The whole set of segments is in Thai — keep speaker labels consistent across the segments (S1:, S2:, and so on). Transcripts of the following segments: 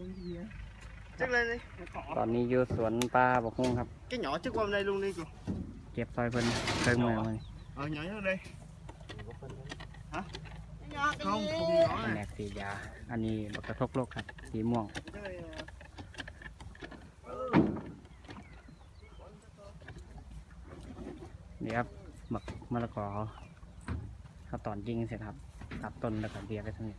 S1: ตอนนี้อยู่สวนปลาบกฮุ้งครับ
S2: แค่ nhỏ trước qua bên đây luôn đi
S1: เก็บซอยเพิ่นเพิ่งมาเลย
S2: เออหน่อย đ ย y Hả? k ฮะ
S1: แมนกซียาอันนี้บกกระทกโลกครับ สีม่วง นี่ครับมักมะละกอเขาตอนยิงเสร็จครับ ตัดต้นแล้วก็เบียร์ไปทั้งนี้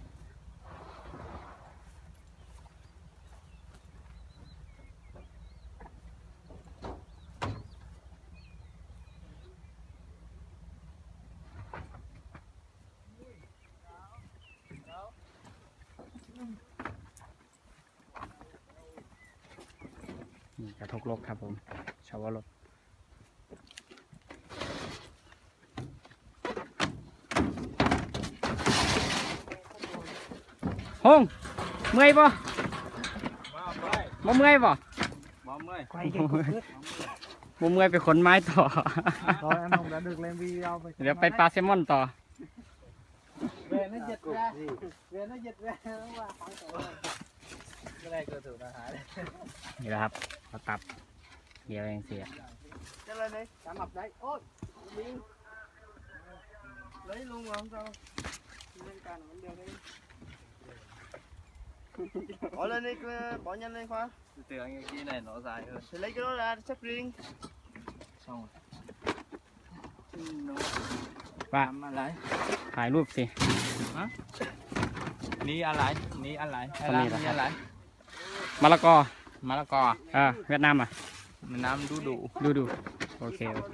S1: นี่กระทกลกครับผม ชาวรถฮงเมื่อยปะบ่เมื่อยปะ
S2: บ่เมื่อยบ่
S1: เมื่อยไปขนไม้ต่อเดี๋ยวไปปลาเซลมอนต่อ về nó giật ra về nó giật ra nó qua khỏi cổ cái này cơ thủ là hại đấy xìa. cho lên đi cả mập đấy ôi đi. lấy luôn rồi không sao lên càng vẫn được đi bỏ lên đi bỏ nhanh lên khoa từ từ anh kia này nó dài hơn thì lấy cái đó ra xếp riêng xong rồi nó ว่าอะไรถ่ายรูปสิฮะนี่อะไร นี่อะไร อะไรนี่อะไรมะละกอมะละกออ่าเวียดนามอ่ะ
S2: มันน้ำดูดู
S1: ดูดู โอเค โอเค